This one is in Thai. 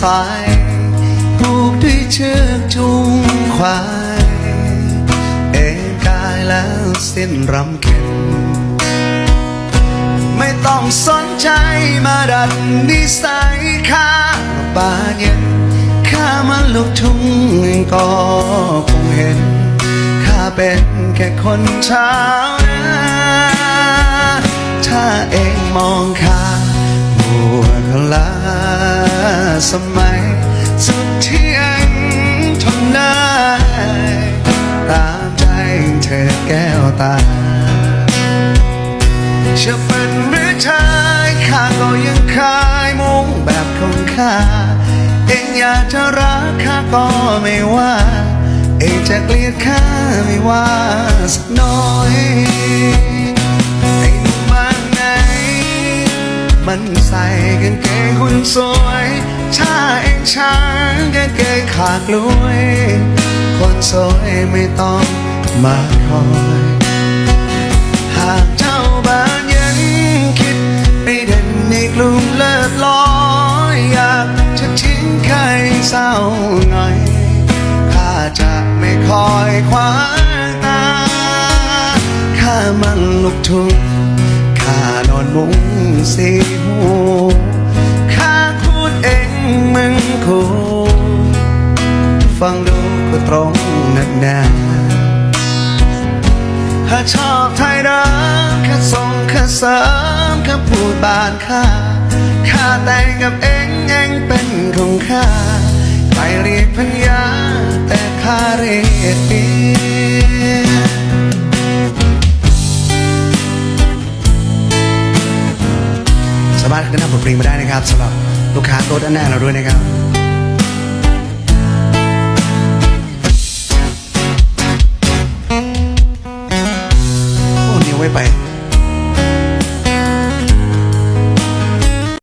สายผูกด้วยเชือกจูงควาย เอนกายแล้วเส้นรำเข็นไม่ต้องสนใจมาดัดนิสัยข้าบาเย็นข้ามันลูกทุ่งก็คงเห็น ข้าเป็นแค่คนชาวนาถ้าเองมองข้าหัวกะลา สมัย สุดที่เองทนได้ ตามใจเธอแก้วตาจะเป็นหรือชายข้าก็ยังคายมุ่งแบบของข้า เองอยากจะรักข้าก็ไม่ว่า เองจะเกลียดข้าไม่ว่าสักน้อยไอ้หนุ่มบานไหนมันใส่กางเกงหุ่นสวย ถ้าเองช้างกางเกงขาดลวย คนสวยไม่ต้องมาคอย หากเจ้าบ้านยังคิดไปเด่นในกลุ่มเลิศลอยอยากจะทิ้งใครเศร้าหน่อยข้าจะไม่คอยคว้าตาข้ามันลูกทุ่งข้านอนมุ้งสีหู ฟังดูก็ตรงนักหนาถ้าชอบไทยรักแค่ส่งแค่เสริมแค่พูดบานข้าข้าแต่งกับเองเองเป็นของข้าไปเรียกพัญาแต่ข้าเรียกเมียสามารถแนะนำบทเพลงมาได้นะครับสำหรับลูกค้าโต๊ะด้านหน้าเราด้วยนะครับ